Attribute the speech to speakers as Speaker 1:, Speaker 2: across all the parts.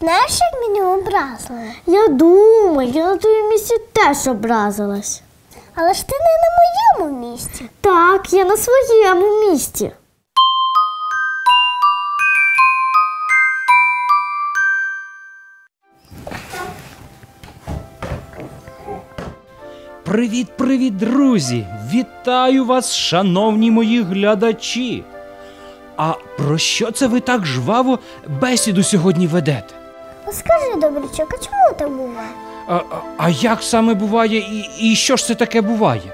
Speaker 1: Знаєш, як мені образили?
Speaker 2: Я думаю, я на твоєму місці теж образилась.
Speaker 1: Але ж ти не на моєму місці.
Speaker 2: Так, я на своєму місці.
Speaker 3: Привіт, привіт, друзі! Вітаю вас, шановні мої глядачі! А про що це ви так жваво бесіду сьогодні ведете?
Speaker 1: Скажи, добрячок, а чому так буває?
Speaker 3: А, а, а як саме буває і, і що ж це таке буває?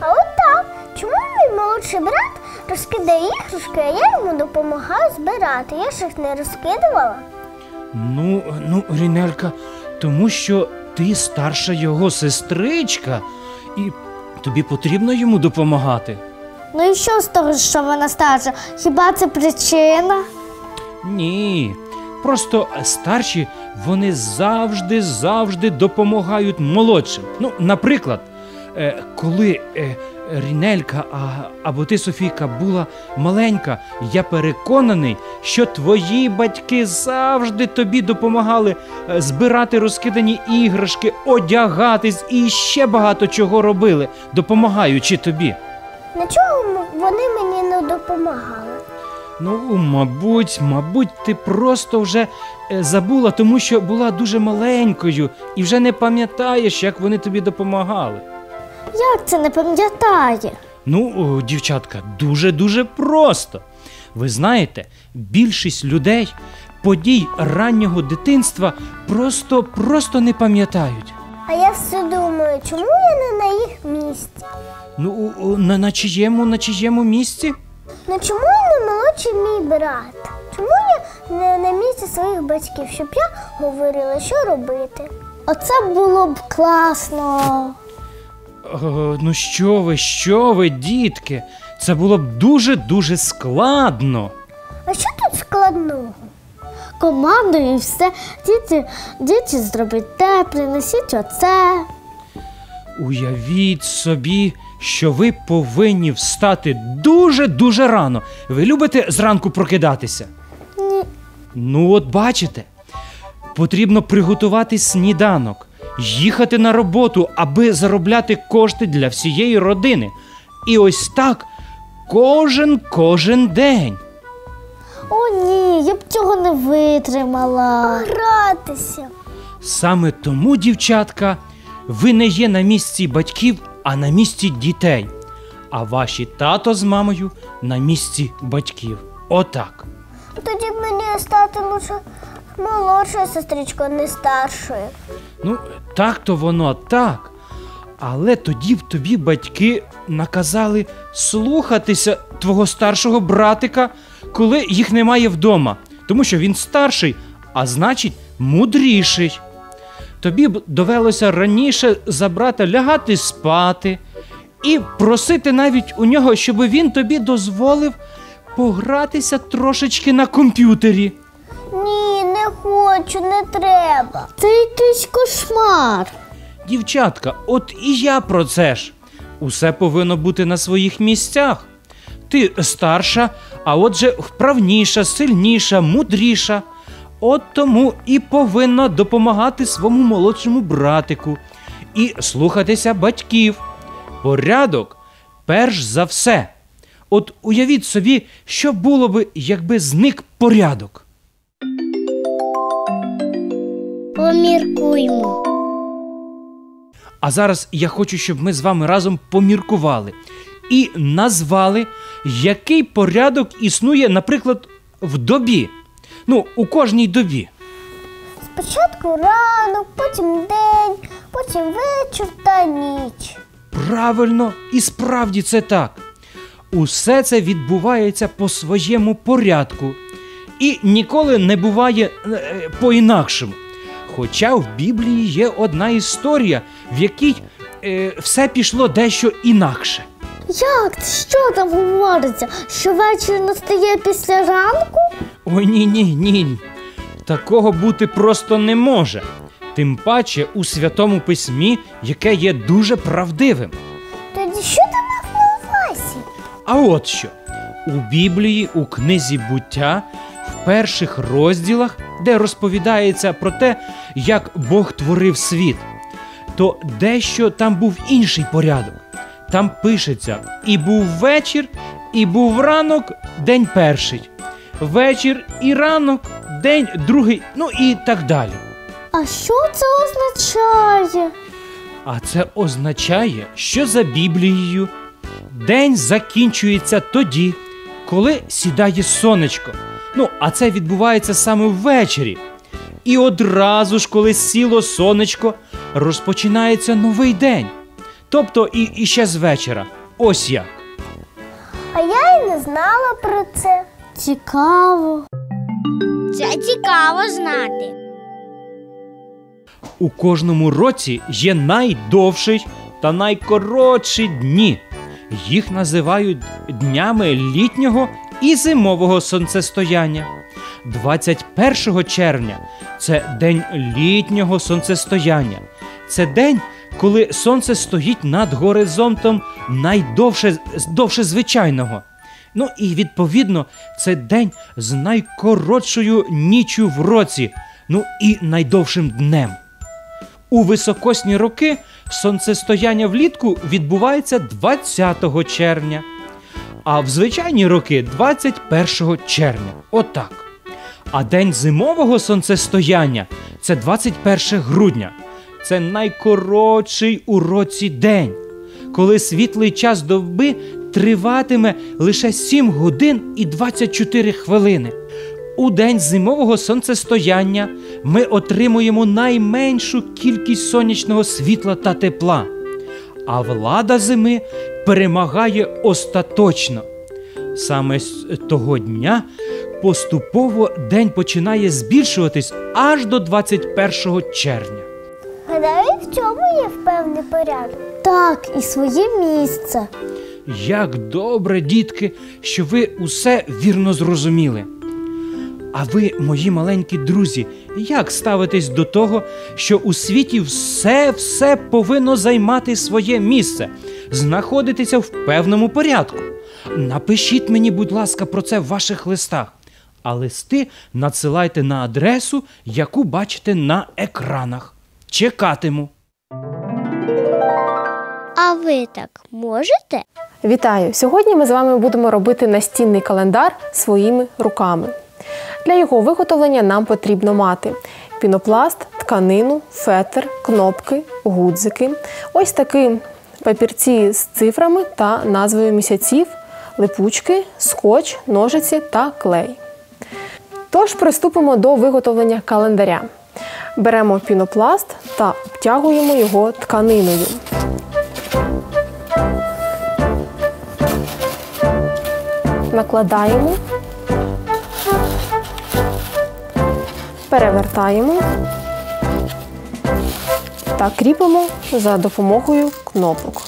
Speaker 1: А от так. Чому мій молодший брат розкидає іграшки, а я йому допомагаю збирати? Я ж їх не розкидувала.
Speaker 3: Ну, ну, Рінелька, тому що ти старша його сестричка, і тобі потрібно йому допомагати.
Speaker 2: Ну і що з того, що вона старша? Хіба це причина?
Speaker 3: Ні. Просто старші вони завжди завжди допомагають молодшим. Ну, наприклад, е, коли е, Рінелька або ти, Софійка, була маленька, я переконаний, що твої батьки завжди тобі допомагали е, збирати розкидані іграшки, одягатись і ще багато чого робили, допомагаючи тобі.
Speaker 1: Нічого м- вони мені не допомагали.
Speaker 3: Ну, мабуть, мабуть, ти просто вже е, забула, тому що була дуже маленькою і вже не пам'ятаєш, як вони тобі допомагали.
Speaker 2: Як це не пам'ятає?
Speaker 3: Ну, дівчатка, дуже-дуже просто. Ви знаєте, більшість людей подій раннього дитинства просто просто не пам'ятають.
Speaker 1: А я все думаю, чому я не на їх місці?
Speaker 3: Ну, на, на чиєму, на чиєму місці?
Speaker 1: Ну чому я не молодший мій брат? Чому я не на місці своїх батьків, щоб я говорила, що робити?
Speaker 2: Оце було б класно.
Speaker 3: О, ну що ви, що ви, дітки? Це було б дуже-дуже складно.
Speaker 1: А що тут складного?
Speaker 2: Командою і все. Діти, діти зробіть те, принесіть оце.
Speaker 3: Уявіть собі, що ви повинні встати дуже-дуже рано. Ви любите зранку прокидатися?
Speaker 2: Ні.
Speaker 3: Ну, от бачите, потрібно приготувати сніданок, їхати на роботу, аби заробляти кошти для всієї родини. І ось так кожен кожен день.
Speaker 2: О, ні, я б цього не витримала.
Speaker 1: Гратися.
Speaker 3: Саме тому, дівчатка, ви не є на місці батьків, а на місці дітей. А ваші тато з мамою на місці батьків. Отак.
Speaker 1: Тоді б мені стати лише молодшою сестричкою, не старшою.
Speaker 3: Ну, так то воно так. Але тоді б тобі батьки наказали слухатися твого старшого братика, коли їх немає вдома, тому що він старший, а значить мудріший. Тобі б довелося раніше за брата лягати спати і просити навіть у нього, щоб він тобі дозволив погратися трошечки на комп'ютері.
Speaker 1: Ні, не хочу, не треба.
Speaker 2: Це якийсь кошмар.
Speaker 3: Дівчатка, от і я про це ж. Усе повинно бути на своїх місцях. Ти старша, а отже вправніша, сильніша, мудріша. От тому і повинна допомагати своєму молодшому братику і слухатися батьків. Порядок перш за все. От уявіть собі, що було би, якби зник порядок.
Speaker 1: Поміркуймо.
Speaker 3: А зараз я хочу, щоб ми з вами разом поміркували і назвали, який порядок існує, наприклад, в добі. Ну, у кожній добі.
Speaker 1: Спочатку ранок, потім день, потім вечір та ніч.
Speaker 3: Правильно, і справді це так. Усе це відбувається по своєму порядку і ніколи не буває е, по-інакшому. Хоча в Біблії є одна історія, в якій е, все пішло дещо інакше.
Speaker 2: Як? Що там говориться? Що вечір настає після ранку?
Speaker 3: Ой, ні, ні, ні. Такого бути просто не може. Тим паче у святому письмі, яке є дуже правдивим.
Speaker 1: Тоді що ти мав на увазі?
Speaker 3: А от що у Біблії, у книзі буття, в перших розділах, де розповідається про те, як Бог творив світ, то дещо там був інший порядок. Там пишеться: і був вечір, і був ранок, день перший, вечір і ранок, день другий, ну і так далі.
Speaker 2: А що це означає?
Speaker 3: А це означає, що за Біблією день закінчується тоді, коли сідає сонечко. Ну, а це відбувається саме ввечері. І одразу ж, коли сіло сонечко, розпочинається новий день. Тобто і, і ще з вечора. Ось як.
Speaker 1: А я й не знала про це.
Speaker 2: Цікаво.
Speaker 4: Це цікаво знати.
Speaker 3: У кожному році є найдовший та найкоротші дні. Їх називають днями літнього і зимового сонцестояння. 21 червня це день літнього сонцестояння. Це день, коли сонце стоїть над горизонтом найдовше довше звичайного. Ну і відповідно це день з найкоротшою ніччю в році, ну і найдовшим днем. У високосні роки сонцестояння влітку відбувається 20 червня, а в звичайні роки 21 червня. Отак. А день зимового сонцестояння це 21 грудня. Це найкоротший у році день, коли світлий час доби триватиме лише 7 годин і 24 хвилини. У день зимового сонцестояння ми отримуємо найменшу кількість сонячного світла та тепла, а влада зими перемагає остаточно. Саме з того дня поступово день починає збільшуватись аж до 21 червня.
Speaker 1: Гадаю, в цьому є певний порядок.
Speaker 2: Так, і своє місце.
Speaker 3: Як добре, дітки, що ви усе вірно зрозуміли. А ви, мої маленькі друзі, як ставитесь до того, що у світі все все повинно займати своє місце, знаходитися в певному порядку? Напишіть мені, будь ласка, про це в ваших листах. А листи надсилайте на адресу, яку бачите на екранах. Чекатиму.
Speaker 4: А ви так можете?
Speaker 5: Вітаю! Сьогодні ми з вами будемо робити настінний календар своїми руками. Для його виготовлення нам потрібно мати пінопласт, тканину, фетр, кнопки, гудзики, ось такі папірці з цифрами та назвою місяців, липучки, скотч, ножиці та клей. Тож приступимо до виготовлення календаря. Беремо пінопласт та обтягуємо його тканиною. Накладаємо, перевертаємо та кріпимо за допомогою кнопок.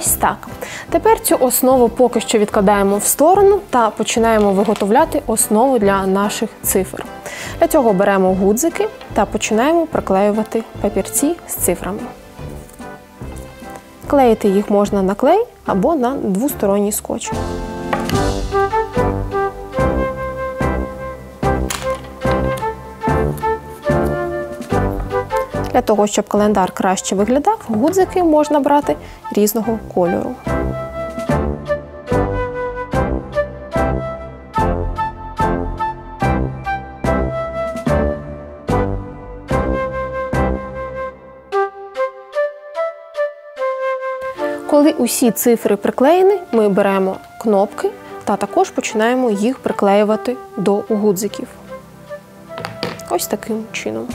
Speaker 5: Ось так. Тепер цю основу поки що відкладаємо в сторону та починаємо виготовляти основу для наших цифр. Для цього беремо гудзики та починаємо приклеювати папірці з цифрами. Клеїти їх можна на клей або на двосторонній скотч. Для того, щоб календар краще виглядав, гудзики можна брати різного кольору. Коли усі цифри приклеєні, ми беремо кнопки та також починаємо їх приклеювати до гудзиків. ось таким чином.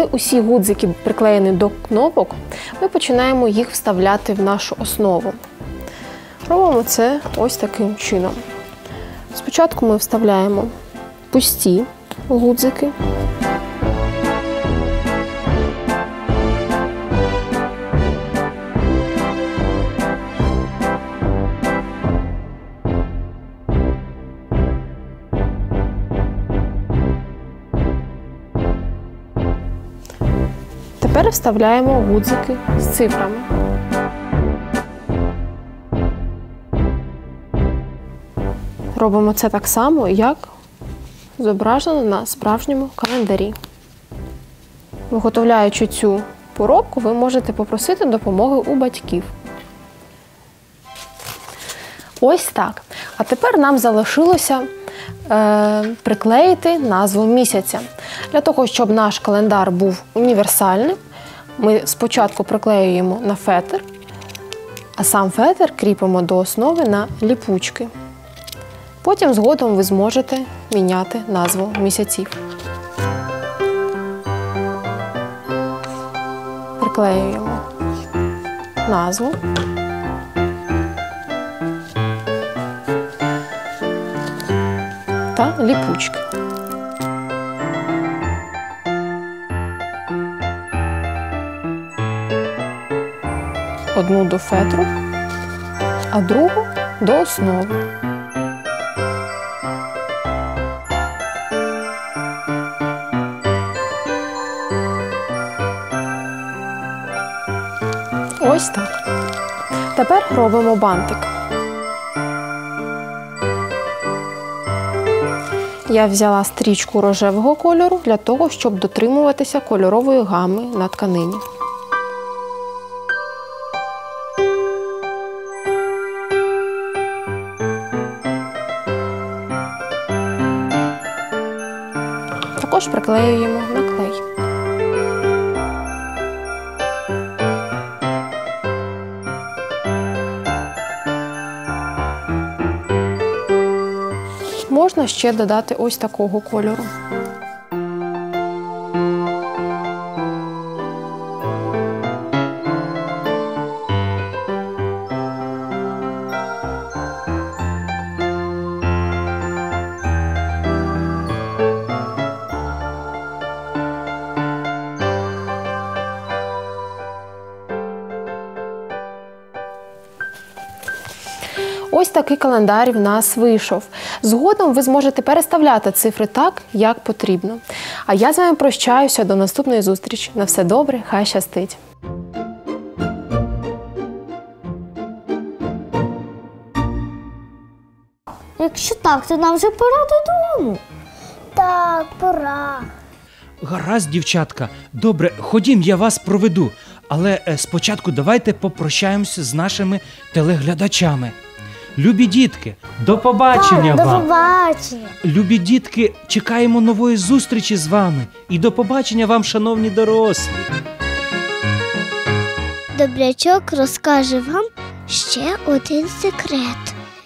Speaker 5: Коли усі гудзики приклеєні до кнопок, ми починаємо їх вставляти в нашу основу. Робимо це ось таким чином. Спочатку ми вставляємо пусті гудзики. Вставляємо гудзики з цифрами. Робимо це так само, як зображено на справжньому календарі. Виготовляючи цю поробку, ви можете попросити допомоги у батьків. Ось так. А тепер нам залишилося е, приклеїти назву місяця. Для того, щоб наш календар був універсальним, ми спочатку приклеюємо на фетр, а сам фетр кріпимо до основи на ліпучки. Потім згодом ви зможете міняти назву місяців. Приклеюємо назву. Та ліпучки. Одну до фетру, а другу до основи. Ось так. Тепер робимо бантик. Я взяла стрічку рожевого кольору для того, щоб дотримуватися кольорової гами на тканині. Також приклеюємо на клей. Можна ще додати ось такого кольору. Такий календар в нас вийшов. Згодом ви зможете переставляти цифри так, як потрібно. А я з вами прощаюся до наступної зустрічі. На все добре, хай щастить!
Speaker 2: Якщо так, то нам вже пора додому.
Speaker 1: Так, пора.
Speaker 3: Гаразд, дівчатка. Добре, ходім, я вас проведу. Але е, спочатку давайте попрощаємося з нашими телеглядачами. Любі дітки, до побачення
Speaker 1: До
Speaker 3: вам!
Speaker 1: побачення.
Speaker 3: Любі дітки, чекаємо нової зустрічі з вами. І до побачення вам, шановні дорослі.
Speaker 4: Добрячок розкаже вам ще один секрет.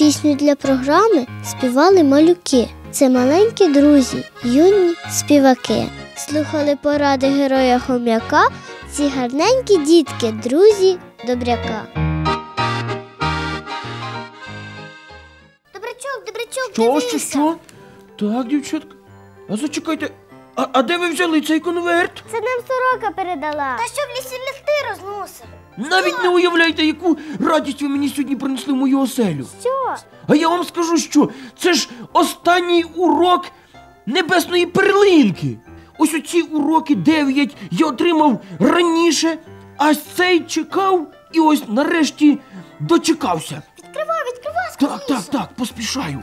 Speaker 4: Пісню для програми співали малюки. Це маленькі друзі, юні співаки. Слухали поради героя хом'яка, ці гарненькі дітки, друзі добряка.
Speaker 1: Добрячок, добрячок,
Speaker 6: Що,
Speaker 1: дивися.
Speaker 6: що, що? Так, дівчатка. А зачекайте, а, а де ви взяли цей конверт?
Speaker 1: Це нам сорока передала. Та що в лісі листи розносив?
Speaker 6: Навіть не уявляєте, яку радість ви мені сьогодні принесли в мою оселю.
Speaker 1: Що?
Speaker 6: А я вам скажу, що це ж останній урок небесної перлинки. Ось оці уроки 9 я отримав раніше, а цей чекав і ось нарешті дочекався.
Speaker 1: Відкривай, відкривай,
Speaker 6: Так, так, так, поспішаю.